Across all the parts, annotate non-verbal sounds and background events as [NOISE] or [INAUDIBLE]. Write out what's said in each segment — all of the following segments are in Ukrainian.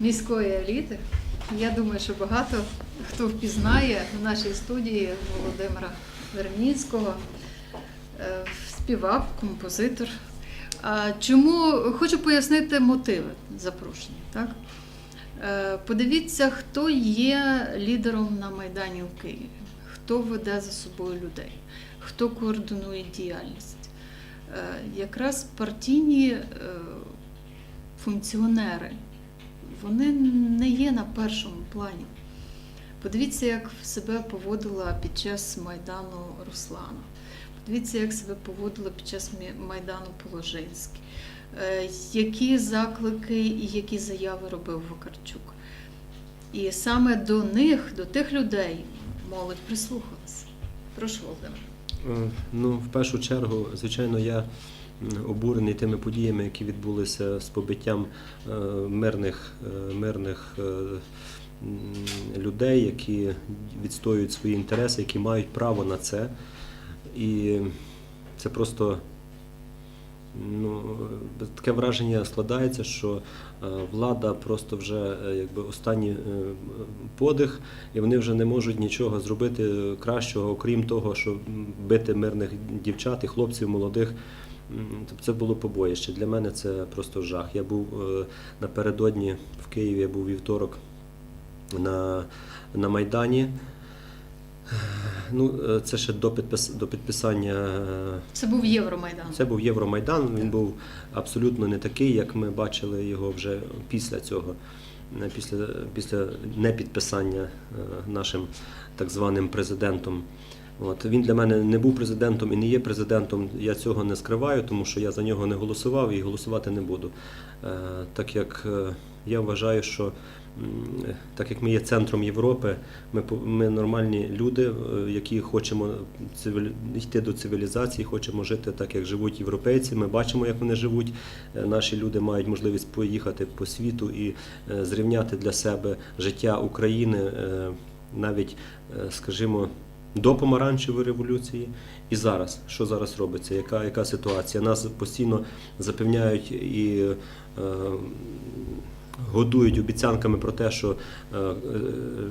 міської еліти. Я думаю, що багато хто впізнає в нашій студії Володимира Верніцького, е, співак, композитор. Чому хочу пояснити мотиви запрошення? Так? Е, Подивіться, хто є лідером на Майдані у Києві, хто веде за собою людей, хто координує діяльність. Е, Якраз партійні функціонери, вони не є на першому плані. Подивіться, як себе поводила під час Майдану Руслана. Подивіться, як себе поводила під час Майдану Положинський. Е, Які заклики і які заяви робив Вакарчук. І саме до них, до тих людей, молодь прислухалася. Прошу, Володимир. Е, Ну, в першу чергу, звичайно, я обурений тими подіями, які відбулися з побиттям е, мирних, е, мирних е, людей, які відстоюють свої інтереси, які мають право на це. І це просто ну, таке враження складається, що влада просто вже якби останній подих, і вони вже не можуть нічого зробити кращого, окрім того, що бити мирних дівчат і хлопців молодих. Тобто це було побоїще. Для мене це просто жах. Я був е, напередодні в Києві, я був вівторок на, на Майдані. Ну, е, це ще до, підпис, до підписання е, Це був Євромайдан. це був Євромайдан. Він був абсолютно не такий, як ми бачили його вже після цього, після, після непідписання нашим так званим президентом. От він для мене не був президентом і не є президентом. Я цього не скриваю, тому що я за нього не голосував і голосувати не буду. Е, Так як е, я вважаю, що так як ми є центром Європи, ми, ми нормальні люди, е, які хочемо цивілі... йти до цивілізації, хочемо жити так, як живуть європейці. Ми бачимо, як вони живуть. Наші люди мають можливість поїхати по світу і зрівняти для себе життя України навіть, скажімо, до помаранчевої революції і зараз. Що зараз робиться? Яка, яка ситуація? Нас постійно запевняють і е, годують обіцянками про те, що е, е,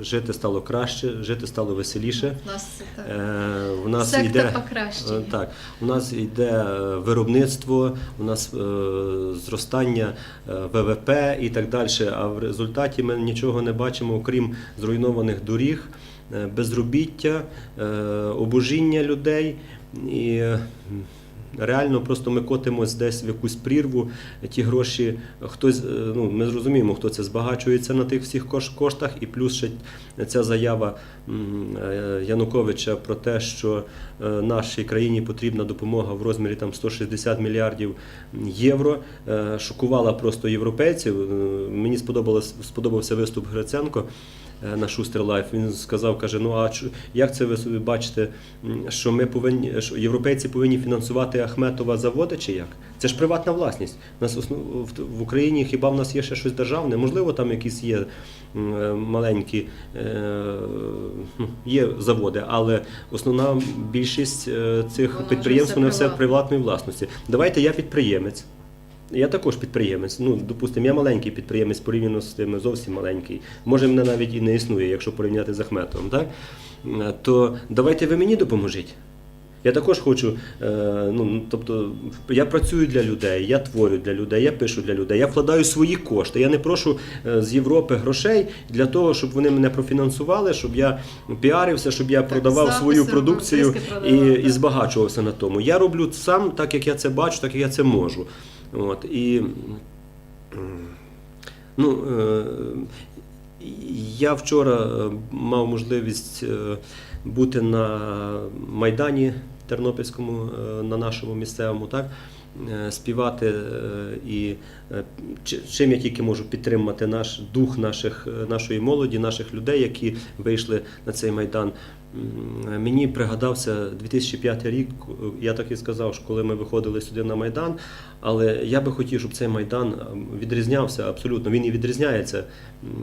жити стало краще, жити стало веселіше. У нас так. Е, в нас Секта йде покращення. Е, Так, у нас йде е, виробництво, у нас е, зростання е, ВВП і так далі. А в результаті ми нічого не бачимо, окрім зруйнованих доріг, безробіття, е, обожіння людей. І е, реально просто ми котимось десь в якусь прірву. Ті гроші, хтось, е, ну ми зрозуміємо, хто це збагачується на тих всіх коштах, і плюс ще ця заява е, Януковича про те, що е, нашій країні потрібна допомога в розмірі там 160 мільярдів євро, е, шокувала просто європейців. Е, Мені сподобався виступ Гриценко е, на Шустер Лайф. Він сказав, каже: ну а як це ви собі бачите, що ми повинні, що європейці повинні фінансувати Ахметова заводи чи як? Це ж приватна власність. У нас основ, в, в Україні хіба в нас є ще щось державне? Можливо, там якісь є е, маленькі е, є заводи, але основна більшість е, цих підприємств вони все приватне. приватної власності. Давайте я підприємець. Я також підприємець. Ну, допустимо, я маленький підприємець порівняно з тими, зовсім маленький. Може, мене навіть і не існує, якщо порівняти з Ахметовим, так? Е, То давайте ви мені допоможіть. Я також хочу, е, ну тобто, я працюю для людей, я творю для людей, я пишу для людей, я вкладаю свої кошти. Я не прошу е, з Європи грошей для того, щоб вони мене профінансували, щоб я піарився, щоб я Так, продавав записи, свою продукцію і, продавав, і так. збагачувався на тому. Я роблю сам так, як я це бачу, так як я це можу. От, і, ну, е, я вчора е, мав можливість е, бути на Майдані Тернопільському, на нашому місцевому, так? Е, Співати е, і е, чим я тільки можу підтримати наш дух наших, нашої молоді, наших людей, які вийшли на цей майдан. Мені пригадався 2005 рік. Я так і сказав, що коли ми виходили сюди на майдан. Але я би хотів, щоб цей майдан відрізнявся абсолютно. Він і відрізняється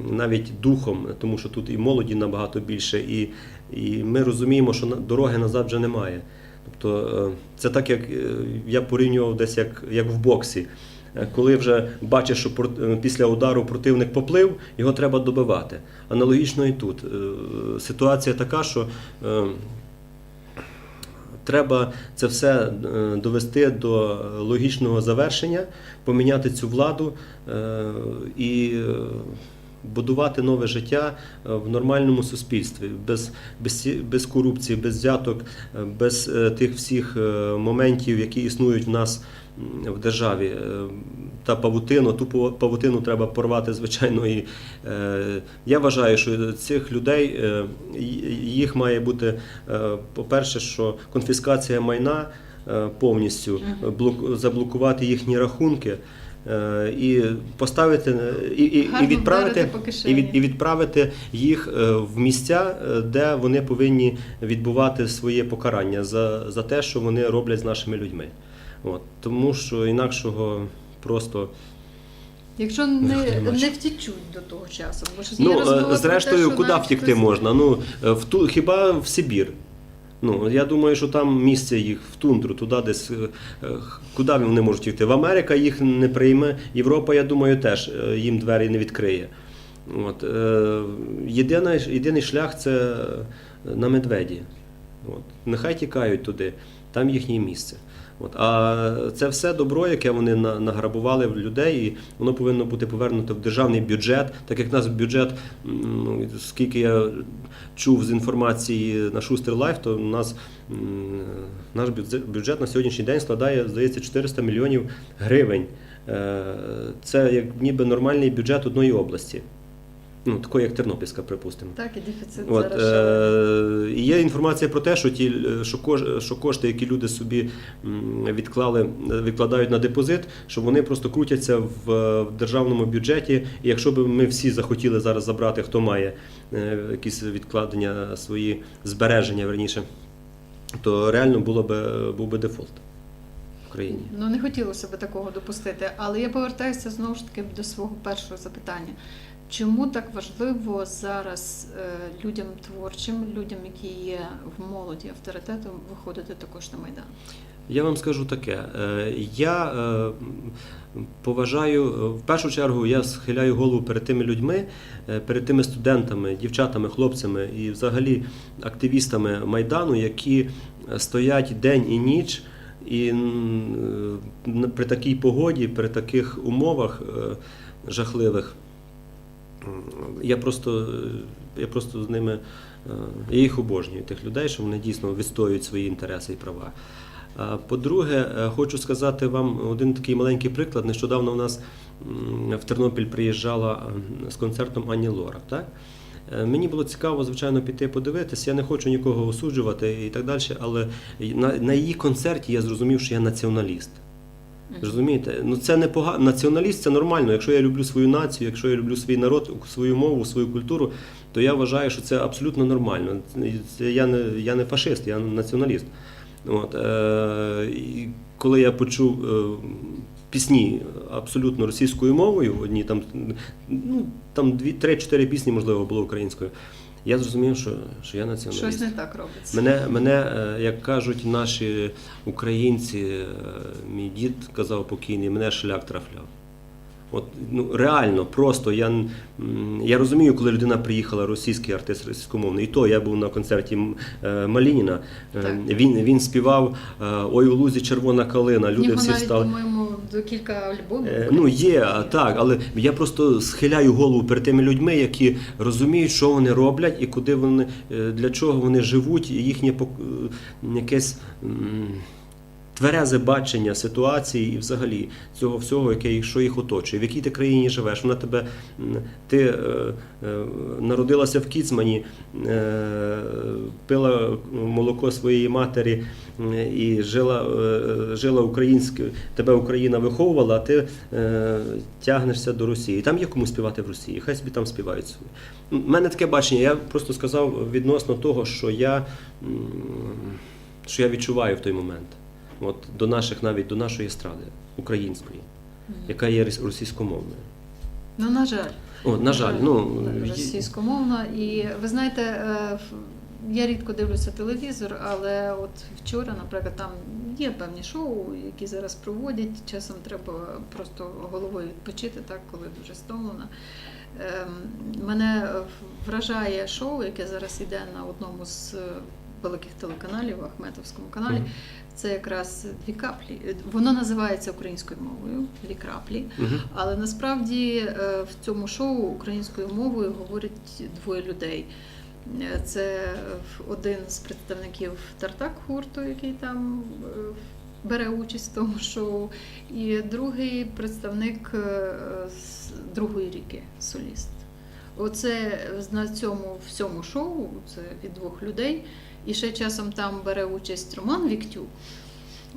навіть духом, тому що тут і молоді набагато більше, і, і ми розуміємо, що дороги назад вже немає. Тобто е, це так, як е, я порівнював десь як, як в боксі. Е, Коли вже бачиш, що після удару противник поплив, його треба добивати. Аналогічно і тут. Ситуація така, що треба це все довести до логічного завершення, поміняти цю владу і будувати нове життя е, в нормальному суспільстві, без, без, без корупції, без взяток, е, без е, тих всіх моментів, які існують в нас в державі. Та павутину, ту пав- павутину треба порвати, звичайно. І, е, я вважаю, що цих людей е, їх має бути, е, по-перше, що конфіскація майна е, повністю, блок- заблокувати їхні рахунки. Е, І поставити і, і, і відправити і, від, і відправити їх е, в місця, е, де вони повинні відбувати своє покарання за, за те, що вони роблять з нашими людьми. От тому що інакшого просто Якщо не, не втічуть до того часу, бо Ну, е, те, зрештою, що куди втікти хтось- можна? Ну, в ту, хіба в Сибір? Ну, я думаю, що там місце їх в тундру, туди десь. е, е, Куди вони можуть йти. В Америка їх не прийме, Європа, я думаю, теж е, їм двері не відкриє. От, єдиний, єдиний шлях це на медведі. От. Нехай тікають туди, там їхнє місце. От. А це все добро, яке вони на- награбували в людей, і воно повинно бути повернуто в державний бюджет, так як нас бюджет, ну, скільки я чув з інформації на Шустер Лайф, то у нас наш бюджет на сьогоднішній день складає, здається, 400 мільйонів гривень. Е, Це як ніби нормальний бюджет одної області. Ну, такої, як Тернопільська, припустимо. Так, і дефіцит От, зараз. е, і є інформація про те, що ті, е, що, кож, що кошти, які люди собі відклали, відкладають на депозит, що вони просто крутяться в, в державному бюджеті. І якщо б ми всі захотіли зараз забрати, хто має е, якісь відкладення, свої збереження верніше, то реально було б, був би дефолт в країні. Ну не хотілося б такого допустити, але я повертаюся знову ж таки до свого першого запитання. Чому так важливо зараз е, людям творчим, людям, які є в молоді авторитетом, виходити також на майдан? Я вам скажу таке. е, Я е, поважаю, в першу чергу, я схиляю голову перед тими людьми, перед тими студентами, дівчатами, хлопцями і взагалі активістами Майдану, які стоять день і ніч. І при такій погоді, при таких умовах жахливих, я просто, е, я просто з ними е, я їх обожнюю, тих людей, що вони дійсно відстоюють свої інтереси і права. По-друге, е, хочу сказати вам один такий маленький приклад. Нещодавно у нас в Тернопіль приїжджала з концертом Ані Лорак. Так? Мені було цікаво, звичайно, піти подивитися. Я не хочу нікого осуджувати і так далі, але на її концерті я зрозумів, що я націоналіст. Розумієте? Ну це не погано. Націоналіст це нормально. Якщо я люблю свою націю, якщо я люблю свій народ, свою мову, свою культуру, то я вважаю, що це абсолютно нормально. Я не я не фашист, я націоналіст. От, е, і коли я почув е, пісні абсолютно російською мовою, одні там, ну, там дві, три-чотири пісні, можливо, було українською, я зрозумів, що, що я націоналіст. Щось не так робиться. Мене, мене, е, як кажуть наші українці, е, мій дід казав покійний, мене шлях трафляв. От, ну, реально, просто я, я розумію, коли людина приїхала, російський артист російськомовний, і то я був на концерті е, Малініна. Е, Так. Він, він співав е, Ой у лузі червона калина. Люди нього всі навіть, встали. по-моєму, до кілька альбомів. Ну, є, а, так, але я просто схиляю голову перед тими людьми, які розуміють, що вони роблять і куди вони, для чого вони живуть, і їхнє якесь тверезе бачення ситуації і взагалі цього всього, яке що їх оточує. В якій ти країні живеш? Вона тебе ти е, е, народилася в Кіцмані, е, пила молоко своєї матері і жила, е, жила українською, тебе Україна виховувала, а ти е, тягнешся до Росії. Там є кому співати в Росії, хай собі там співають. У мене таке бачення, я просто сказав відносно того, що я, що я відчуваю в той момент. От до наших, навіть до нашої естради української, яка є російськомовною. Ну, на жаль. О, на жаль, ну російськомовна. І ви знаєте, е, я рідко дивлюся телевізор, але от вчора, наприклад, там є певні шоу, які зараз проводять. Часом треба просто головою відпочити, так, коли дуже стомлена. Ем, Мене вражає шоу, яке зараз йде на одному з е, великих телеканалів, Ахметовському каналі. Це якраз дві каплі. Воно називається українською мовою дві краплі. Але насправді е, в цьому шоу українською мовою говорять двоє людей. Е, Це е, один з представників Тартак гурту, який там бере участь в тому шоу, і другий представник з другої ріки, соліст. Оце на цьому всьому шоу це від двох людей. І ще часом там бере участь Роман Віктюк.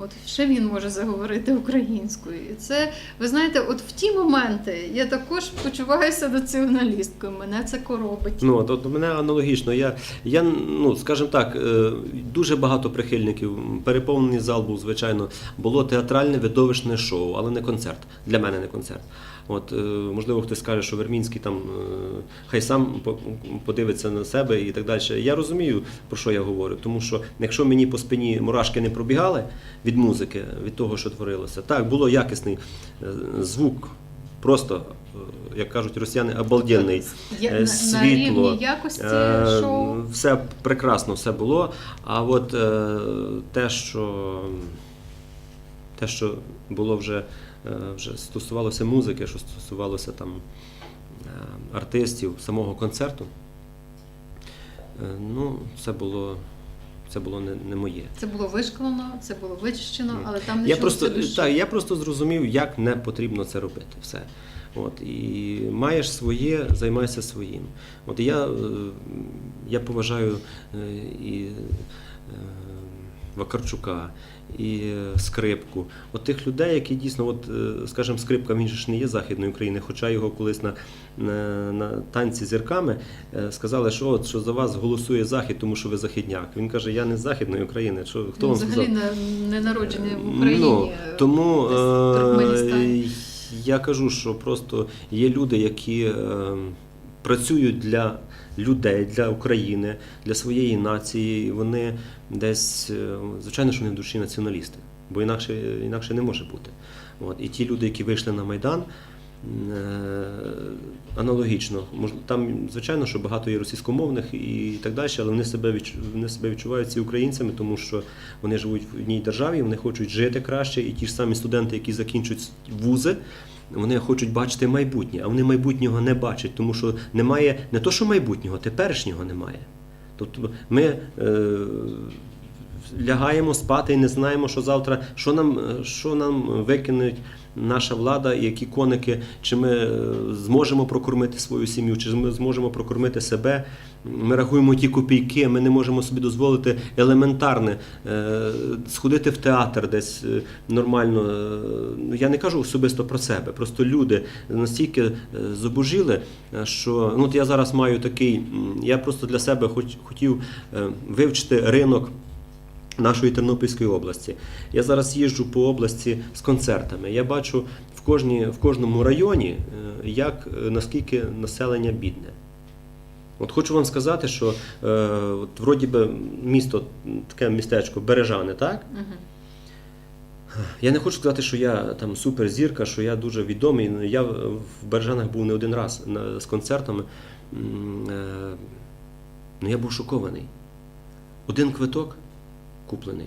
От ще він може заговорити українською. І це, ви знаєте, от в ті моменти я також почуваюся націоналісткою. Мене це коробить. Ну, от, от мене аналогічно. Я, я ну, скажімо так, е, дуже багато прихильників. Переповнений зал був, звичайно, було театральне видовищне шоу, але не концерт. Для мене не концерт. От, е, можливо, хтось скаже, що Вермінський там е, хай сам подивиться на себе і так далі. Я розумію, про що я говорю, тому що якщо мені по спині мурашки не пробігали музики, від того, що творилося, так, було якісний е, звук, просто, е, як кажуть росіяни, обалденний. Е, на, на рівні якості шоу. Все прекрасно, все було. А от те, що те, що було вже, вже стосувалося музики, що стосувалося там артистів, самого концерту, ну, це було, це було не, не моє. Це було вишколено, це було вичищено, але там не Я просто, так, я просто зрозумів, як не потрібно це робити. Все. От, і маєш своє, займайся своїм. От і я, е, я поважаю е, і е, Вакарчука, і е, скрипку. От тих людей, які дійсно, от, е, скажімо, скрипка він же ж не є Західної України, хоча його колись на, на, на танці зірками е, сказали, що от що за вас голосує Захід, тому що ви західняк. Він каже, я не з Західної України. Що, хто Він вам взагалі сказав? не, народжений в Україні. Ну, тому десь в Туркменістані. я кажу, що просто є люди, які працюють для людей, для України, для своєї нації. Вони десь, е, звичайно, що вони в душі націоналісти, бо інакше, інакше не може бути. От. І ті люди, які вийшли на Майдан. е, Аналогічно, там, звичайно, що багато є російськомовних і так далі, але вони себе вони себе відчувають ці українцями, тому що вони живуть в одній державі, вони хочуть жити краще, і ті ж самі студенти, які закінчують вузи, вони хочуть бачити майбутнє, а вони майбутнього не бачать, тому що немає не то, що майбутнього, теперішнього немає. Тобто ми е, лягаємо спати і не знаємо, що завтра, що нам, е, що нам викинуть наша влада, які коники, чи ми е, зможемо прокормити свою сім'ю, чи ми зможемо прокормити себе. Ми рахуємо ті копійки, ми не можемо собі дозволити елементарне е, сходити в театр десь е, нормально. Е, ну, Я не кажу особисто про себе, просто люди настільки зубожіли, що ну, от я зараз маю такий, я просто для себе хотів вивчити ринок нашої Тернопільської області. Я зараз їжджу по області з концертами. Я бачу в, кожній, в кожному районі, як наскільки населення бідне. От хочу вам сказати, що е, от, вроді би місто, таке містечко Бережане, так? Мгм. Я не хочу сказати, що я там суперзірка, що я дуже відомий. Я в Бережанах був не один раз на, з концертами. Е, Ну, я був шокований. Один квиток куплений.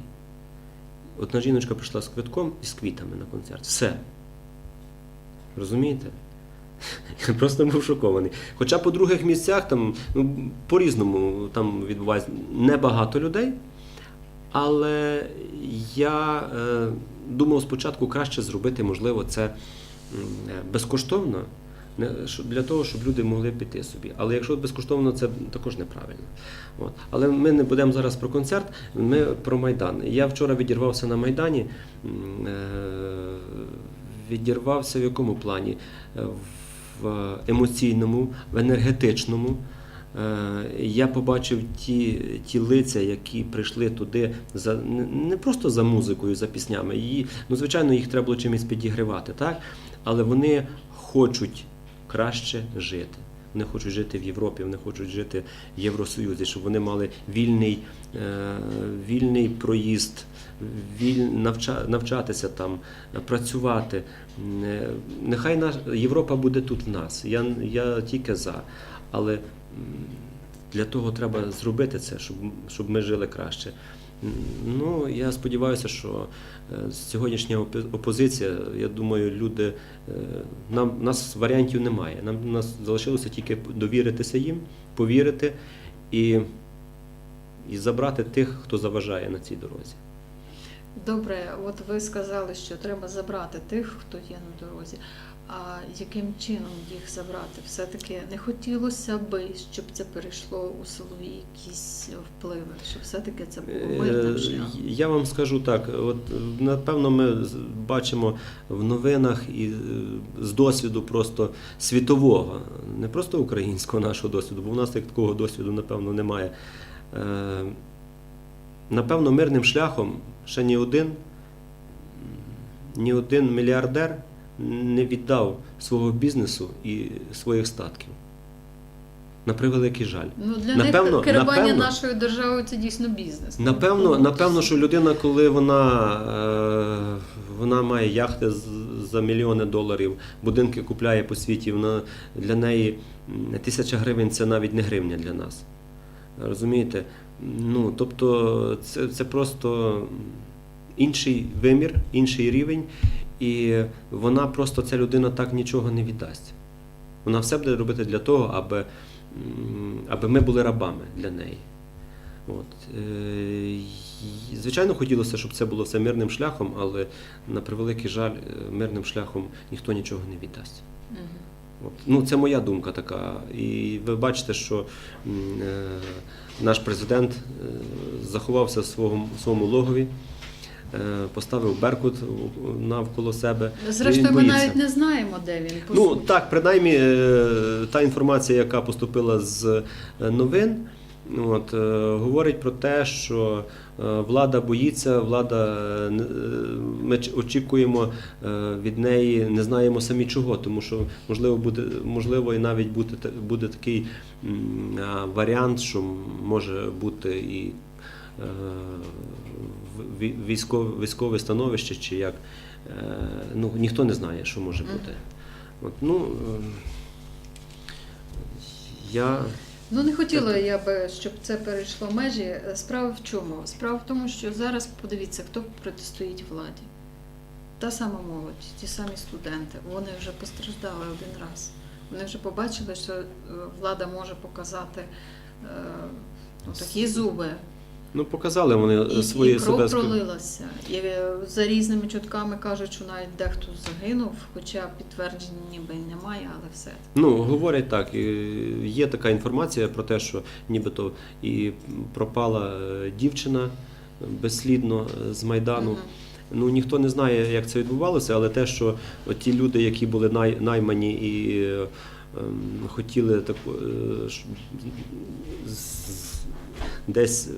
Одна жіночка прийшла з квитком і з квітами на концерт. Все. Розумієте? Я [LAUGHS] просто був шокований. Хоча по других місцях там ну, по-різному там відбувається небагато людей. Але я е, думав спочатку краще зробити, можливо, це е, безкоштовно, для того, щоб люди могли піти собі. Але якщо безкоштовно, це також неправильно. От. Але ми не будемо зараз про концерт, ми про Майдан. Я вчора відірвався на Майдані. е, Відірвався в якому плані? В емоційному, в енергетичному. Е, Я побачив ті, ті лиця, які прийшли туди за не просто за музикою, за піснями. Її, ну, звичайно, їх треба було чимось підігрівати, так? але вони хочуть краще жити. Вони хочуть жити в Європі, вони хочуть жити в Євросоюзі, щоб вони мали вільний, е, вільний проїзд, віль, навча, навчатися там, працювати. Е, Нехай наш, Європа буде тут в нас. Я, я тільки за. Але для того треба зробити це, щоб, щоб ми жили краще. Ну, я сподіваюся, що е, сьогоднішня опозиція, я думаю, люди, е, нам, нас варіантів немає. Нам нас залишилося тільки довіритися їм, повірити і, і забрати тих, хто заважає на цій дорозі. Добре, от ви сказали, що треба забрати тих, хто є на дорозі. А яким чином їх забрати? Все-таки не хотілося би, щоб це перейшло у силові якісь впливи, щоб все-таки це було мирним Е, шляхом. Я вам скажу так: от напевно, ми бачимо в новинах і е, з досвіду просто світового, не просто українського нашого досвіду, бо в нас як такого досвіду, напевно, немає. Е, Напевно, мирним шляхом ще ні один, ні один мільярдер не віддав свого бізнесу і своїх статків. На превеликий жаль. Ну для напевно- них керування напевно- нашою державою це дійсно бізнес. Напевно, Ну, напевно, що людина, коли вона, е, вона має яхти за мільйони доларів, будинки купляє по світі, вона для неї тисяча гривень це навіть не гривня для нас. Розумієте? Ну, тобто, це, це просто інший вимір, інший рівень, і вона просто ця людина так нічого не віддасть. Вона все буде робити для того, аби, аби ми були рабами для неї. От. Е, Звичайно, хотілося, щоб це було все мирним шляхом, але на превеликий жаль, е, мирним шляхом ніхто нічого не віддасть. От. Ну, це моя думка така. І ви бачите, що е, наш президент заховався в своєму, логові, поставив беркут навколо себе. Зрештою, ми навіть не знаємо, де він Ну так, принаймні е, та інформація, яка поступила з е, новин, от, е, говорить про те, що е, влада боїться, влада е, е, ми очікуємо е, від неї, не знаємо самі чого, тому що можливо буде можливо і навіть буде, буде такий варіант, що може бути і. Е, Військове, військове становище, чи як е, ну ніхто не знає, що може бути. От, ну, е, я Ну не хотіла я би, щоб це перейшло межі. Справа в чому? Справа в тому, що зараз подивіться, хто протистоїть владі. Та сама молодь, ті самі студенти, вони вже постраждали один раз. Вони вже побачили, що влада може показати е, ну, такі зуби, ну, показали вони і, свої і кров себе. пролилася. І е, за різними чутками кажуть, що навіть дехто загинув, хоча підтверджень ніби немає, але все. Ну, говорять так. і Є така інформація про те, що нібито і пропала е, дівчина безслідно е, з Майдану. Мгм. Ну ніхто не знає, як це відбувалося, але те, що ті люди, які були най, наймані і е, ем, хотіли таку е, десь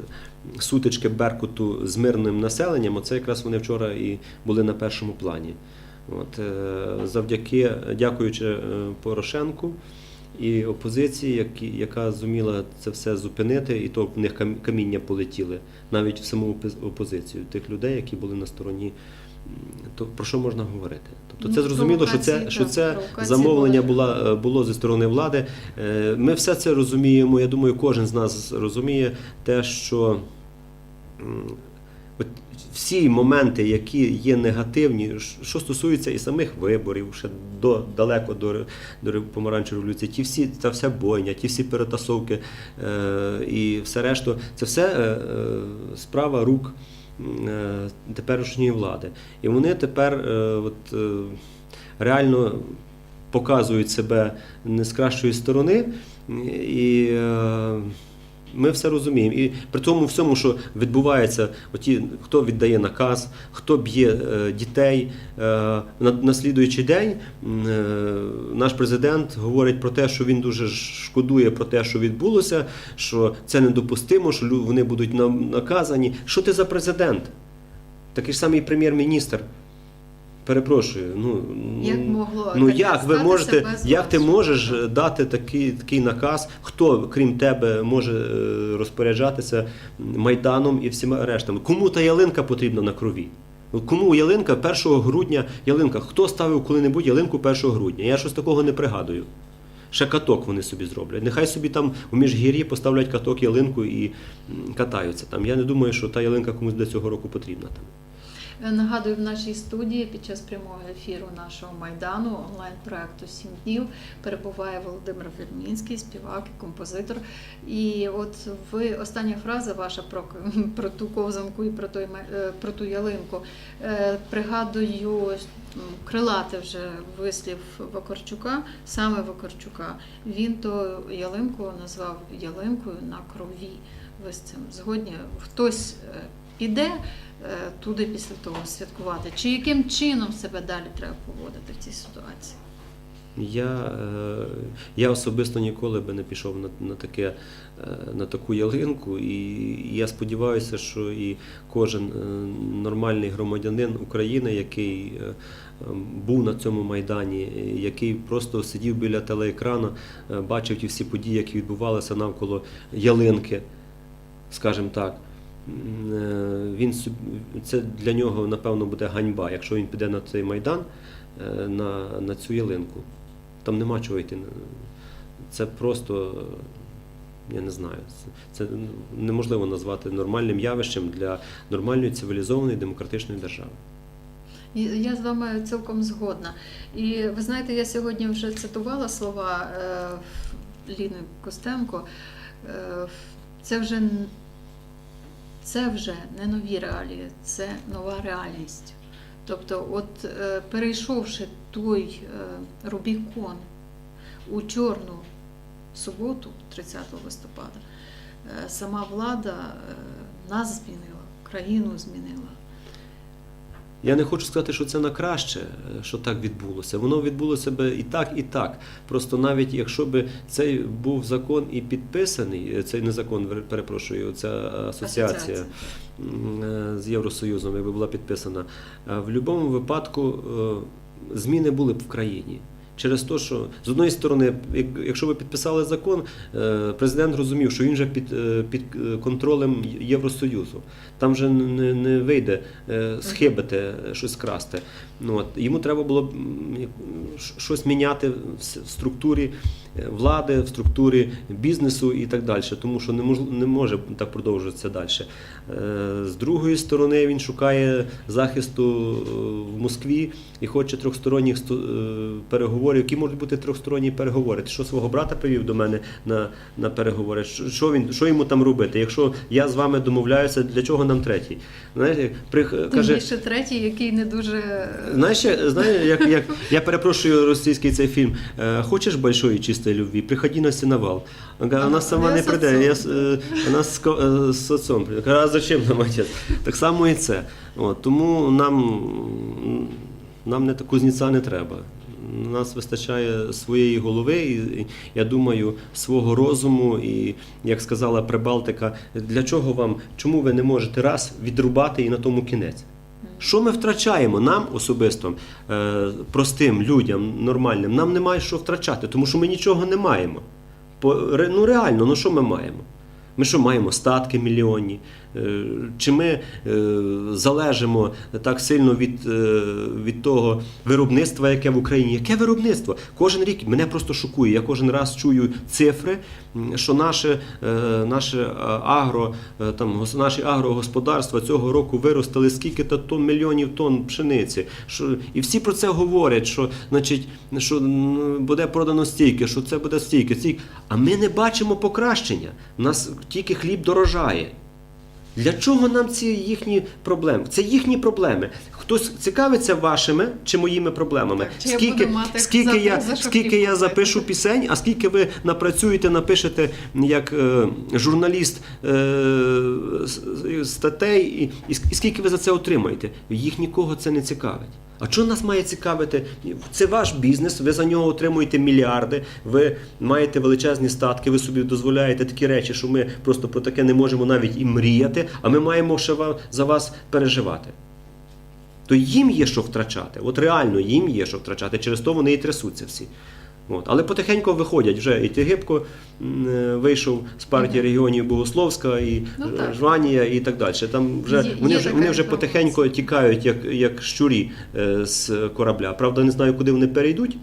сутички Беркуту з мирним населенням, оце якраз вони вчора і були на першому плані. От, е, завдяки, дякуючи е, Порошенку і опозиції, яка зуміла це все зупинити, і то в них кам- каміння полетіли навіть в саму опози- опозицію тих людей, які були на стороні. То про що можна говорити? Тобто це Ну, зрозуміло, що це, що це замовлення була, е, було зі сторони влади. Е, Ми все це розуміємо. Я думаю, кожен з нас розуміє те, що от всі моменти, які є негативні, що стосується і самих виборів, ще до далеко до, до помаранчевої революції, ті всі та вся бойня, ті всі перетасовки е, і все решту, це все е, справа рук теперішньої влади. І вони тепер е, от, е, реально показують себе не з кращої сторони. І е, ми все розуміємо. І при тому всьому, що відбувається, оті, хто віддає наказ, хто б'є е, дітей. Е, на, слідуючий день е, наш президент говорить про те, що він дуже шкодує про те, що відбулося, що це недопустимо, що вони будуть наказані. Що ти за президент? Такий ж самий прем'єр-міністр. Перепрошую. Ну, Як ну, могло ну як ви можете, як ти можеш дати такий, такий наказ? Хто, крім тебе, може е, розпоряджатися майданом і всіма рештами? Кому та ялинка потрібна на крові? Ну, Кому ялинка 1 грудня ялинка? Хто ставив коли-небудь ялинку 1 грудня? Я щось такого не пригадую. Ще каток вони собі зроблять. Нехай собі там у міжгір'ї поставлять каток ялинку і катаються там. Я не думаю, що та ялинка комусь для цього року потрібна там. Е, Нагадую, в нашій студії під час прямого ефіру нашого майдану онлайн-проекту Сім днів перебуває Володимир Вельмінський, співак і композитор. І от ви остання фраза ваша про, [LAUGHS] про ту ковзанку і про, той, е, про ту ялинку. Е, Пригадую крилати вже вислів Вакарчука, саме Вакарчука. Він то ялинку назвав ялинкою на крові. Ви з цим згодні? Хтось е, піде е, туди після того святкувати? Чи яким чином себе далі треба поводити в цій ситуації? Я, е, я особисто ніколи би не пішов на, на, таке, е, на таку ялинку, і я сподіваюся, що і кожен нормальний громадянин України, який е, е, був на цьому майдані, який просто сидів біля телеекрану, бачив ті всі події, які відбувалися навколо ялинки, скажімо так. Е, Він це для нього напевно буде ганьба, якщо він піде на цей майдан е, на, на цю ялинку. Там нема чого йти. Це просто, я не знаю, це, неможливо назвати нормальним явищем для нормальної цивілізованої демократичної держави. Я з вами цілком згодна. І ви знаєте, я сьогодні вже цитувала слова е, Ліни Костенко. Це вже це вже не нові реалії, це нова реальність. Тобто, от е, перейшовши той е, Рубікон у чорну суботу, 30 листопада, е, сама влада нас змінила, країну змінила. Я не хочу сказати, що це на краще, е, що так відбулося. Воно відбулося би і так, і так. Просто навіть якщо б цей був закон і підписаний, е, цей не закон, перепрошую, ця асоціація. Асоціація. е, з Євросоюзом, якби була підписана. В будь-якому випадку зміни були б в країні. Через те, що з одної сторони, як- якщо ви підписали закон, е, президент розумів, що він вже під, е, під е, контролем Євросоюзу. Там вже не, не вийде схибити, щось красти. Ну, от, йому треба було щось міняти в структурі влади, в структурі бізнесу і так далі, тому що не, мож, не може так продовжуватися далі. З другої сторони, він шукає захисту в Москві і хоче трьохсторонніх сто- е, переговорів. Які можуть бути трьохсторонні переговори? Ти що свого брата привів до мене на, на переговори? Що, він, що йому там робити? Якщо я з вами домовляюся, для чого нам третій? Знаєте, при, каже, більше третій, який не дуже Знаєш, знаєш, як, як [LAUGHS] я перепрошую російський цей фільм. Е, Хочеш большої чистої любві? Приходи на сеновал. Вона сама не з прийде. Я, е, вона з, ко- е, отцом прийде. А зачем нам отець? Так само і це. От, тому нам, нам не таку зніця не треба. У нас вистачає своєї голови, і, я думаю, свого розуму. І як сказала Прибалтика, для чого вам, чому ви не можете раз відрубати і на тому кінець? Що ми втрачаємо нам особисто, е, простим людям, нормальним, нам немає що втрачати, тому що ми нічого не маємо. Ну реально, ну що ми маємо? Ми що маємо статки мільйонні? Е, Чи ми е, залежимо так сильно від, е, від того виробництва, яке в Україні? Яке виробництво? Кожен рік мене просто шокує. Я кожен раз чую цифри, що наше, наше агро, там, наші агрогосподарства цього року виростили скільки-то тонн, мільйонів тонн пшениці. Що, і всі про це говорять, що, значить, що буде продано стільки, що це буде стільки, стільки. А ми не бачимо покращення. У нас тільки хліб дорожає. Для чого нам ці їхні проблеми? Це їхні проблеми. Хтось цікавиться вашими чи моїми проблемами? Так, чи я скільки буду мати скільки, за- я, за скільки я запишу пісень, а скільки ви напрацюєте, напишете як е, журналіст е, статей, і і скільки ви за це отримаєте? Їх нікого це не цікавить. А що нас має цікавити? Це ваш бізнес, ви за нього отримуєте мільярди, ви маєте величезні статки, ви собі дозволяєте такі речі, що ми просто про таке не можемо навіть і мріяти, а ми маємо ще за вас переживати. то їм є що втрачати. От реально їм є що втрачати. Через то вони і трясуться всі. От. Але потихеньку виходять вже і Тигибко е, вийшов з партії регіонів Богословська, і Ну. Жванія, і так далі. Там вже Є- вони є вже вони вже потихеньку тікають, як, як щурі е, з корабля. Правда, не знаю, куди вони перейдуть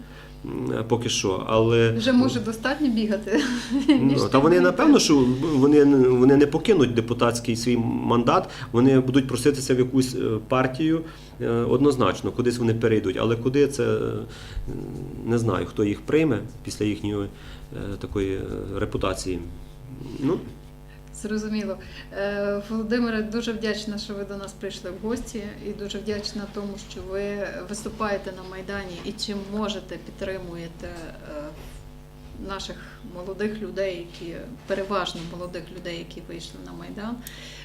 поки що, але Вже може достатньо бігати. Ну, та вони напевно, що вони, вони не покинуть депутатський свій мандат, вони будуть проситися в якусь е, партію е, однозначно, кудись вони перейдуть. Але куди це е, не знаю, хто їх прийме після їхньої е, такої е, репутації. Ну, Зрозуміло. Е, Володимире, дуже вдячна, що ви до нас прийшли в гості, і дуже вдячна тому, що ви виступаєте на Майдані і чим можете підтримуєте е, наших молодих людей, які переважно молодих людей, які вийшли на Майдан.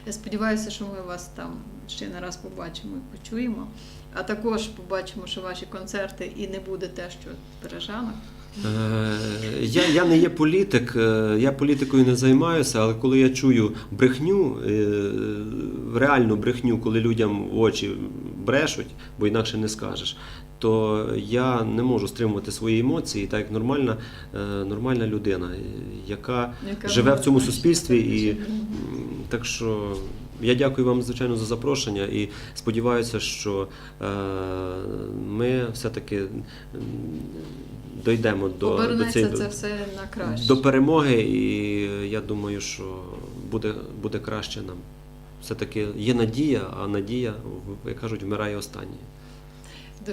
Я сподіваюся, що ми вас там ще не раз побачимо і почуємо. А також побачимо, що ваші концерти і не буде те, що в Бережанах. Е, Я, я не є політик, е, я політикою не займаюся, але коли я чую брехню, е, реальну брехню, коли людям в очі брешуть, бо інакше не скажеш, то я не можу стримувати свої емоції, так як нормальна, нормальна людина, яка, Яка живе в цьому суспільстві. І так що я дякую вам, звичайно, за запрошення і сподіваюся, що е, ми все-таки дійдемо до, до цієї це все на краще. до перемоги, і я думаю, що буде, буде краще нам. Все-таки є надія, а надія, як кажуть, вмирає останньою.